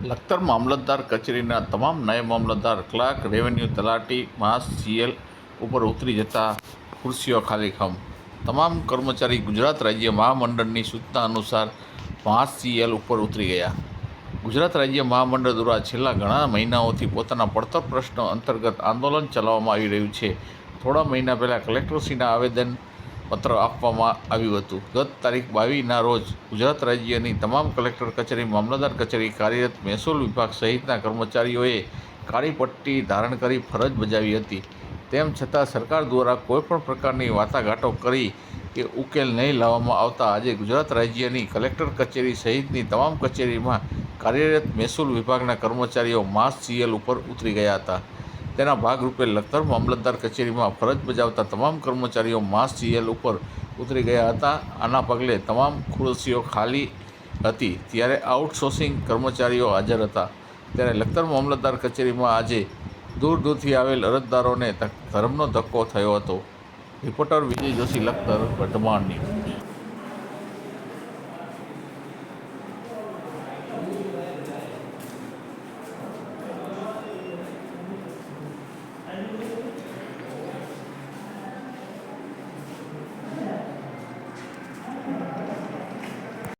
લખતર મામલતદાર કચેરીના તમામ નાયબ મામલતદાર, ક્લાર્ક, રેવન્યુ તલાટી, માસ, સીએલ ઉપર ઉતરી જતા ખુરશીઓ ખાલીખમ તમામ કર્મચારી ગુજરાત રાજ્ય મહામંડળની સૂચના અનુસાર માસ, સીએલ ઉપર ઉતરી ગયા. ગુજરાત રાજ્ય મહામંડળ દ્વારા છેલ્લા ઘણા મહિનાઓથી પોતાના પડતર પ્રશ્નો અંતર્ગત આંદોલન ચલાવવામાં આવી રહ્યું છે. થોડા મહિના પહેલાં કલેક્ટરશ્રીના આવેદન પત્ર આપવામાં આવ્યું હતું. ગત તારીખ બાવીસના રોજ ગુજરાત રાજ્યની તમામ કલેક્ટર કચેરી, મામલતદાર કચેરી, કાર્યરત મહેસૂલ વિભાગ સહિતના કર્મચારીઓએ કાળી પટ્ટી ધારણ કરી ફરજ બજાવી હતી. તેમ છતાં સરકાર દ્વારા કોઈપણ પ્રકારની વાટાઘાટો કરી કે ઉકેલ નહીં લાવવામાં આવતા આજે ગુજરાત રાજ્યની કલેક્ટર કચેરી સહિતની તમામ કચેરીમાં કાર્યરત મહેસૂલ વિભાગના કર્મચારીઓ માસ સીએલ ઉપર ઉતરી ગયા હતા. તેના ભાગરૂપે લખતર મામલતદાર કચેરીમાં ફરજ બજાવતા તમામ કર્મચારીઓ માસ જીએલ ઉપર ઉતરી ગયા હતા. આના પગલે તમામ ખુરશીઓ ખાલી હતી. ત્યારે આઉટસોર્સિંગ કર્મચારીઓ હાજર હતા. ત્યારે લખતર મામલતદાર કચેરીમાં આજે દૂર દૂરથી આવેલ અરજદારોને ધર્મનો ધક્કો થયો હતો. Reporter Vijay Joshi, Lakhtar Vardhman news.